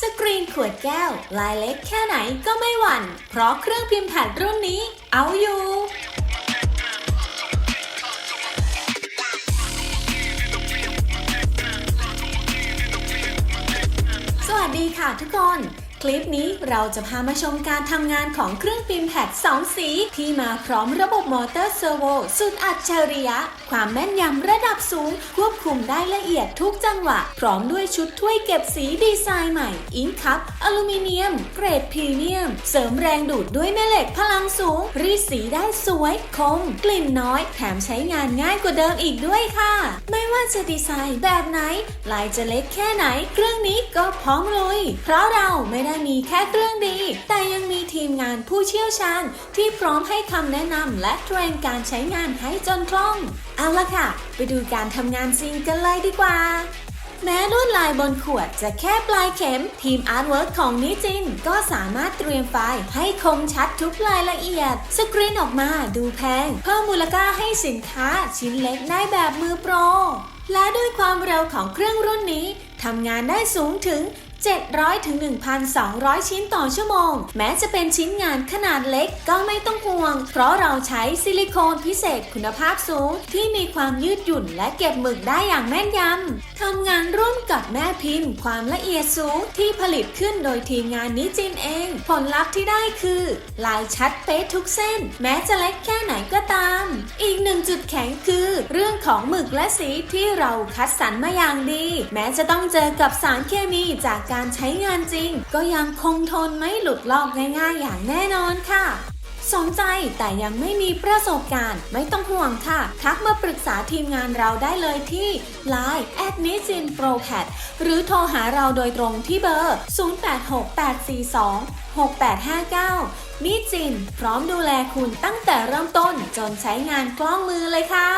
สกรีนขวดแก้ว ลายเล็กแค่ไหนก็ไม่หวั่น เพราะเครื่องพิมพ์แผ่นรุ่นนี้ เอาอยู่สวัสดีค่ะทุกคน คลิปนี้เราจะพามาชมการทำงานของเครื่องพิมพ์แพด2 สี ที่มาพร้อมระบบมอเตอร์เซอร์โวสุดอัจฉริยะ ความแม่นยำระดับสูง ควบคุมได้ละเอียดทุกจังหวะ พร้อมด้วยชุดถ้วยเก็บสีดีไซน์ใหม่ อิงคัพอลูมิเนียม เกรดพรีเมียม เสริมแรงดูดด้วยแม่เหล็กพลังสูง รีดสีได้สวย คม กลิ่นน้อย แถมใช้งานง่ายกว่าเดิมอีกด้วยค่ะ ไม่ว่าจะดีไซน์แบบไหนลายจะเล็กแค่ไหน เครื่องนี้ก็พร้อมลุยเพราะเราไม่ได้มีแค่เครื่องดี แต่ยังมีทีมงานผู้เชี่ยวชาญ ที่พร้อมให้คำแนะนำและเทรนการใช้งานให้จนคล่อง เอาละค่ะ ไปดูการทำงานจริงกันเลยดีกว่าแม้ลวดลายบนขวดจะแค่ปลายเข็ม ทีมอาร์ตเวิร์กของนิจิน ก็สามารถเตรียมไฟล์ให้คมชัดทุกรายละเอียด สกรีนออกมาดูแพง เพิ่มมูลค่าให้สินค้าชิ้นเล็กได้แบบมือโปร และด้วยความเร็วของเครื่องรุ่นนี้ทำงานได้สูงถึง 700ถึง1,200 ชิ้นต่อชั่วโมง แม้จะเป็นชิ้นงานขนาดเล็กก็ไม่ต้องห่วง เพราะเราใช้ซิลิโคนพิเศษคุณภาพสูง ที่มีความยืดหยุ่นและเก็บหมึกได้อย่างแม่นยำทำงานร่วมกับแม่พิมพ์ ความละเอียดสูงที่ผลิตขึ้นโดยทีมงานนิจินเอง ผลลัพธ์ที่ได้คือ ลายชัดเป๊ะทุกเส้น แม้จะเล็กแค่ไหนก็ จุดแข็งคือ เรื่องของหมึกและสีที่เราคัดสรรมาอย่างดี แม้จะต้องเจอกับสารเคมีจากการใช้งานจริง ก็ยังคงทนไม่หลุดลอกง่ายๆอย่างแน่นอนค่ะ สนใจแต่ยังไม่มีประสบการณ์ ไม่ต้องห่วงค่ะ ทักมาปรึกษาทีมงานเราได้เลยที่ Line at n i s i n p r o p a d หรือโทรหาเราโดยตรงที่เบอร์ 0868426859 นิจิน พร้อมดูแลคุณตั้งแต่เริ่มต้นจนใช้งานกล้องมือเลยค่ะ